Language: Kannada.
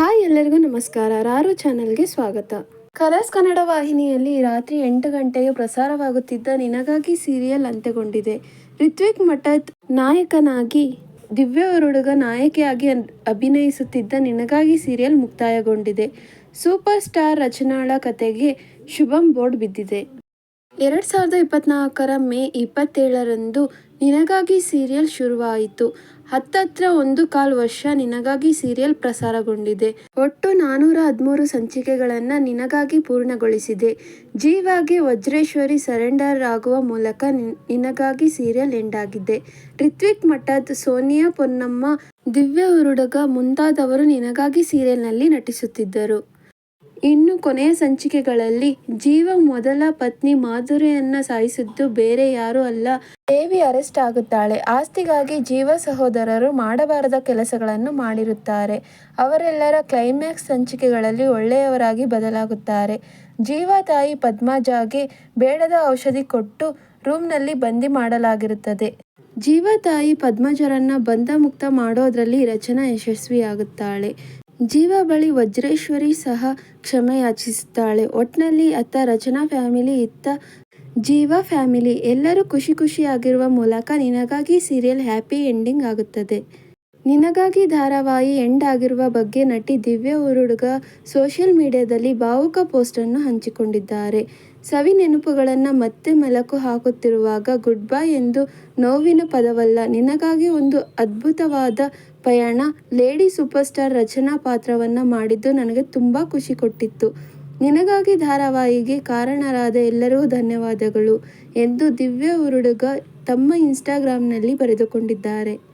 ಹಾಯ್ ಎಲ್ಲರಿಗೂ ನಮಸ್ಕಾರ. ರಾರು ಚಾನೆಲ್ಗೆ ಸ್ವಾಗತ. ಕಲರ್ಸ್ ಕನ್ನಡ ವಾಹಿನಿಯಲ್ಲಿ ರಾತ್ರಿ ಎಂಟು ಗಂಟೆಗೆ ಪ್ರಸಾರವಾಗುತ್ತಿದ್ದ ನಿನಗಾಗಿ ಸೀರಿಯಲ್ ಅಂತ್ಯಗೊಂಡಿದೆ. ರಿತ್ವಿಕ್ ಮಠದ್ ನಾಯಕನಾಗಿ, ದಿವ್ಯ ಹುಡುಗ ನಾಯಕಿಯಾಗಿ ಅಭಿನಯಿಸುತ್ತಿದ್ದ ನಿನಗಾಗಿ ಸೀರಿಯಲ್ ಮುಕ್ತಾಯಗೊಂಡಿದೆ. ಸೂಪರ್ ಸ್ಟಾರ್ ರಚನಾಳ ಕತೆಗೆ ಶುಭಂ ಬೋರ್ಡ್ ಬಿದ್ದಿದೆ. ಎರಡು ಸಾವಿರದ ಇಪ್ಪತ್ನಾಲ್ಕರ ಮೇ ಇಪ್ಪತ್ತೇಳರಂದು ನಿನಗಾಗಿ ಸೀರಿಯಲ್ ಶುರುವಾಯಿತು. ಹತ್ತತ್ರ ಒಂದು ಕಾಲು ವರ್ಷ ನಿನಗಾಗಿ ಸೀರಿಯಲ್ ಪ್ರಸಾರಗೊಂಡಿದೆ. ಒಟ್ಟು ನಾನೂರ ಹದಿಮೂರು ಸಂಚಿಕೆಗಳನ್ನು ನಿನಗಾಗಿ ಪೂರ್ಣಗೊಳಿಸಿದೆ. ಜೀವಾಗೆ ವಜ್ರೇಶ್ವರಿ ಸರೆಂಡರ್ ಆಗುವ ಮೂಲಕ ನಿನ್- ನಿನಗಾಗಿ ಸೀರಿಯಲ್ ಎಂಡ್ ಆಗಿದೆ ರಿತ್ವಿಕ್ ಮಠದ್ ಸೋನಿಯಾ ಪೊನ್ನಮ್ಮ ದಿವ್ಯ ಹುರುಡಗ ಮುಂತಾದವರು ನಿನಗಾಗಿ ಸೀರಿಯಲ್ನಲ್ಲಿ ನಟಿಸುತ್ತಿದ್ದರು. ಇನ್ನು ಕೊನೆಯ ಸಂಚಿಕೆಗಳಲ್ಲಿ ಜೀವ ಮೊದಲ ಪತ್ನಿ ಮಾಧುರಿಯನ್ನ ಸಾಯಿಸಿದ್ದು ಬೇರೆ ಯಾರೂ ಅಲ್ಲ. ದೇವಿ ಅರೆಸ್ಟ್ ಆಗುತ್ತಾಳೆ. ಆಸ್ತಿಗಾಗಿ ಜೀವ ಸಹೋದರರು ಮಾಡಬಾರದ ಕೆಲಸಗಳನ್ನು ಮಾಡಿರುತ್ತಾರೆ. ಅವರೆಲ್ಲರ ಕ್ಲೈಮ್ಯಾಕ್ಸ್ ಸಂಚಿಕೆಗಳಲ್ಲಿ ಒಳ್ಳೆಯವರಾಗಿ ಬದಲಾಗುತ್ತಾರೆ. ಜೀವ ತಾಯಿ ಪದ್ಮಜಾಗೆ ಬೇಡದ ಔಷಧಿ ಕೊಟ್ಟು ರೂಮ್ನಲ್ಲಿ ಬಂದಿ ಮಾಡಲಾಗಿರುತ್ತದೆ. ಜೀವ ತಾಯಿ ಪದ್ಮಜರನ್ನ ಬಂಧಮುಕ್ತ ಮಾಡೋದ್ರಲ್ಲಿ ರಚನಾ ಯಶಸ್ವಿಯಾಗುತ್ತಾಳೆ. ಜೀವ ಬಳಿ ವಜ್ರೇಶ್ವರಿ ಸಹ ಕ್ಷಮೆ ಯಾಚಿಸುತ್ತಾಳೆ. ಒಟ್ನಲ್ಲಿ ಅತ್ತ ರಚನಾ ಫ್ಯಾಮಿಲಿ, ಇತ್ತ ಜೀವ ಫ್ಯಾಮಿಲಿ ಎಲ್ಲರೂ ಖುಷಿ ಖುಷಿಯಾಗಿರುವ ಮೂಲಕ ನಿನಗಾಗಿ ಸೀರಿಯಲ್ ಹ್ಯಾಪಿ ಎಂಡಿಂಗ್ ಆಗುತ್ತದೆ. ನಿನಗಾಗಿ ಧಾರಾವಾಹಿ ಎಂಡ್ ಆಗಿರುವ ಬಗ್ಗೆ ನಟಿ ದಿವ್ಯ ಉರುಡುಗ ಸೋಷಿಯಲ್ ಮೀಡಿಯಾದಲ್ಲಿ ಭಾವುಕ ಪೋಸ್ಟನ್ನು ಹಂಚಿಕೊಂಡಿದ್ದಾರೆ. ಸವಿ ನೆನಪುಗಳನ್ನು ಮತ್ತೆ ಮೆಲಕು ಹಾಕುತ್ತಿರುವಾಗ, ಗುಡ್ ಬೈ ಎಂದು ನೋವಿನ ಪದವಲ್ಲ, ನಿನಗಾಗಿ ಒಂದು ಅದ್ಭುತವಾದ ಪಯಣ. ಲೇಡಿ ಸೂಪರ್ ಸ್ಟಾರ್ ರಚನಾ ಪಾತ್ರವನ್ನು ಮಾಡಿದ್ದು ನನಗೆ ತುಂಬ ಖುಷಿ ಕೊಟ್ಟಿತ್ತು. ನಿನಗಾಗಿ ಧಾರಾವಾಹಿಗೆ ಕಾರಣರಾದ ಎಲ್ಲರೂ ಧನ್ಯವಾದಗಳು ಎಂದು ದಿವ್ಯ ಉರುಡುಗ ತಮ್ಮ ಇನ್ಸ್ಟಾಗ್ರಾಮ್ನಲ್ಲಿ ಬರೆದುಕೊಂಡಿದ್ದಾರೆ.